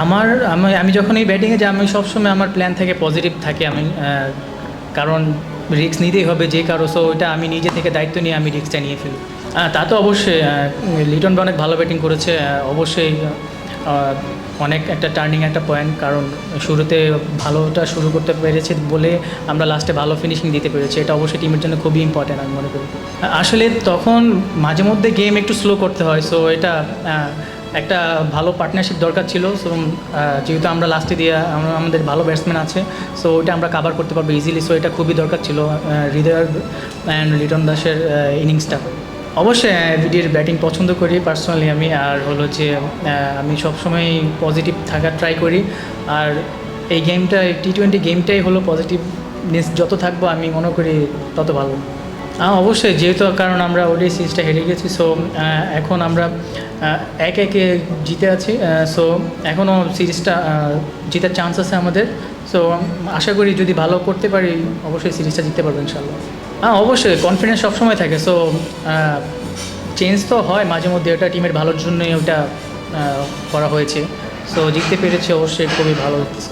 আমার, আমি আমি যখন এই ব্যাটিংয়ে যাই, আমি সবসময় আমার প্ল্যান থাকে পজিটিভ থাকে আমি কারণ রিস্ক নিতেই হবে যে কারও সো ওইটা আমি নিজে থেকে দায়িত্ব নিয়ে আমি রিস্কটা নিয়ে ফেলি। তা তো অবশ্যই লিটন অনেক ভালো ব্যাটিং করেছে অবশ্যই অনেক একটা টার্নিং একটা পয়েন্ট কারণ শুরুতে ভালোটা শুরু করতে পেরেছে বলে আমরা লাস্টে ভালো ফিনিশিং দিতে পেরেছি, এটা অবশ্যই টিমের জন্য খুবই ইম্পর্টেন্ট আমি মনে করি। আসলে তখন মাঝে মধ্যে গেম একটু স্লো করতে হয় সো এটা একটা ভালো পার্টনারশিপ দরকার ছিল সো যেহেতু আমরা লাস্টে দিয়ে, আমরা, আমাদের ভালো ব্যাটসম্যান আছে সো ওইটা আমরা কাভার করতে পারব ইজিলি সো এটা খুবই দরকার ছিল হৃদয় অ্যান্ড লিটন দাসের ইনিংসটা অবশ্যই ভিডিওর ব্যাটিং পছন্দ করি পার্সোনালি আমি, আর হলো যে আমি সবসময় পজিটিভ থাকার ট্রাই করি, আর এই গেমটা টি টোয়েন্টি গেমটাই হলো পজিটিভনেস যত থাকব, আমি মনে করি তত ভালো। অবশ্যই, যেহেতু কারণ আমরা ওডি সিরিজটা হেরে গেছি সো এখন আমরা এক একে জিতে আছি সো এখনও সিরিজটা জেতার চান্স আছে আমাদের সো আশা করি যদি ভালো করতে পারি, অবশ্যই সিরিজটা জিততে পারব ইনশাল্লাহ হ্যাঁ অবশ্যই কনফিডেন্স সবসময় থাকে সো চেঞ্জ তো হয় মাঝে মধ্যে, ওটা টিমের ভালোর জন্যই ওটা করা হয়েছে সো জিততে পেরেছি, অবশ্যই খুবই ভালো লাগতেছে।